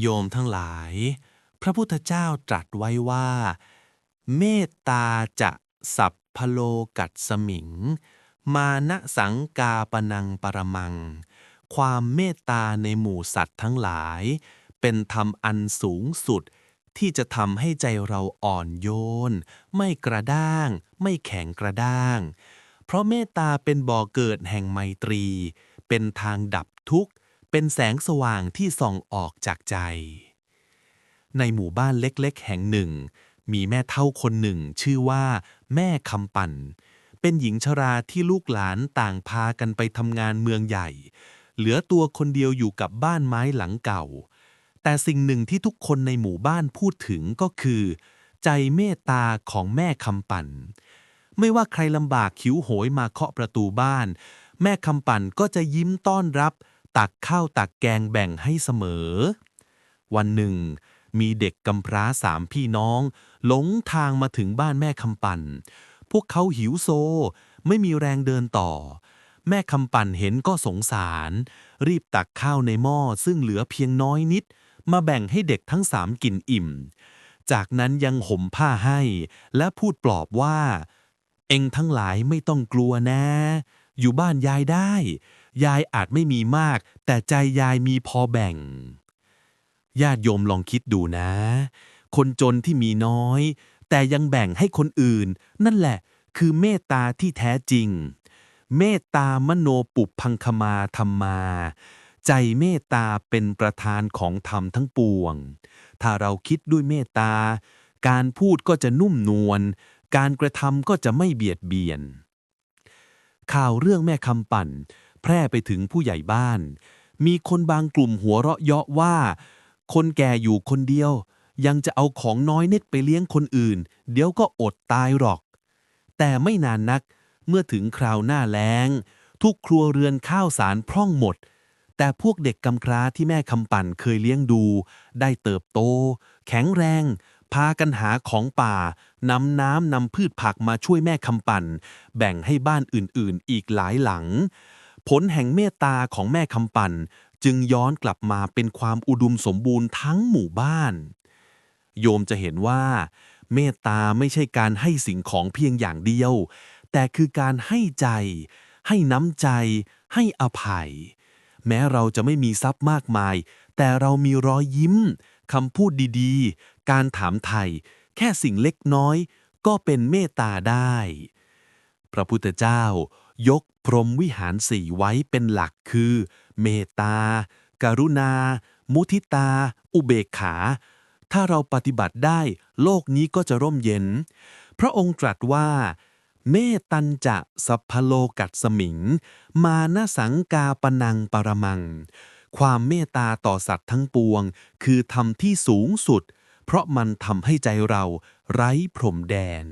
โยมทั้งหลาย พระพุทธเจ้าตรัสไว้ว่า เมตตาจะสัพพโลกัดสมิง มานะสังกาปนังปรมัง ความเมตตาในหมู่สัตว์ทั้งหลาย เป็นธรรมอันสูงสุดที่จะทำให้ใจเราอ่อนโยน ไม่กระด้าง ไม่แข็งกระด้าง เพราะเมตตาเป็นบ่อเกิดแห่งไมตรี เป็นทางดับทุกข์ เป็นแสงสว่างที่ส่องออกจากใจ ในหมู่บ้านเล็กๆ แห่งหนึ่ง มีแม่เท่าคนหนึ่งชื่อว่า แม่คำปั่น เป็นหญิงชราที่ลูกหลานต่างพากันไปทำงานเมืองใหญ่ เหลือตัวคนเดียวอยู่กับบ้านไม้หลังเก่า แต่สิ่งหนึ่งที่ทุกคนในหมู่บ้านพูดถึงก็คือ ใจเมตตาของแม่คำปั่น ไม่ว่าใครลำบากหิวโหยมาเคาะประตูบ้าน แม่คำปั่นก็จะยิ้มต้อนรับ ตักข้าวตักแกงแบ่งให้เสมอ วันหนึ่ง มีเด็กกำพร้าสามพี่น้อง หลงทางมาถึงบ้านแม่คำปั่น พวกเขาหิวโซ ไม่มีแรงเดินต่อ แม่คำปั่นเห็นก็สงสาร รีบตักข้าวในหม้อซึ่งเหลือเพียงน้อยนิด มาแบ่งให้เด็กทั้งสามกินอิ่ม จากนั้นยังห่มผ้าให้ และพูดปลอบว่า เอ็งทั้งหลายไม่ต้องกลัวนะ อยู่บ้านยายได้ ยายอาจไม่มีมาก แต่ใจยายมีพอแบ่ง ญาติโยมลองคิดดูนะ คนจนที่มีน้อย แต่ยังแบ่งให้คนอื่น นั่นแหละ คือเมตตาที่แท้จริง เมตตามโนปุพังคมาธรรมา ใจเมตตาเป็นประธานของธรรมทั้งปวง ถ้าเราคิดด้วยเมตตา การพูดก็จะนุ่มนวล การกระทำก็จะไม่เบียดเบียนข่าวเรื่องแม่คำปั่น แพร่ไปถึงผู้ใหญ่บ้าน มีคนบางกลุ่มหัวเราะเยาะว่า คนแก่อยู่คนเดียว ยังจะเอาของน้อยเน็ดไปเลี้ยงคนอื่น เดี๋ยวก็อดตายหรอก แต่ไม่นานนักเมื่อถึงคราวหน้าแล้ง ทุกครัวเรือนข้าวสารพร่องหมด แต่พวกเด็กกำพร้าที่แม่คำปั่นเคยเลี้ยงดู ได้เติบโต แข็งแรง พากันหาของป่านำน้ำนำพืชผักมาช่วยแม่คำปั่น แบ่งให้บ้านอื่นๆ อีกหลายหลัง ผลแห่งเมตตาของแม่คำปันจึงย้อนกลับมาเป็นความอุดมสมบูรณ์ทั้งหมู่บ้าน โยมจะเห็นว่า เมตตาไม่ใช่การให้สิ่งของเพียงอย่างเดียว แต่คือการให้ใจ ให้น้ำใจ ให้อภัย แม้เราจะไม่มีทรัพย์มากมาย แต่เรามีรอยยิ้มคำพูดดีๆ การถามไทย แค่สิ่งเล็กน้อย ก็เป็นเมตตาได้ พระพุทธเจ้า ยกพรหมวิหารสี่ไว้เป็นหลักคือ เมตตากรุณา มุทิตา อุเบกขา ถ้าเราปฏิบัติได้ โลกนี้ก็จะร่มเย็น พระองค์ตรัสว่า เมตันจะสัพพโลกัดสมิง มานะสังกาปนังปรมัง ความเมตตาต่อสัตว์ทั้งปวง คือธรรมที่สูงสุด เพราะมันทำให้ใจเราไร้พรมแดน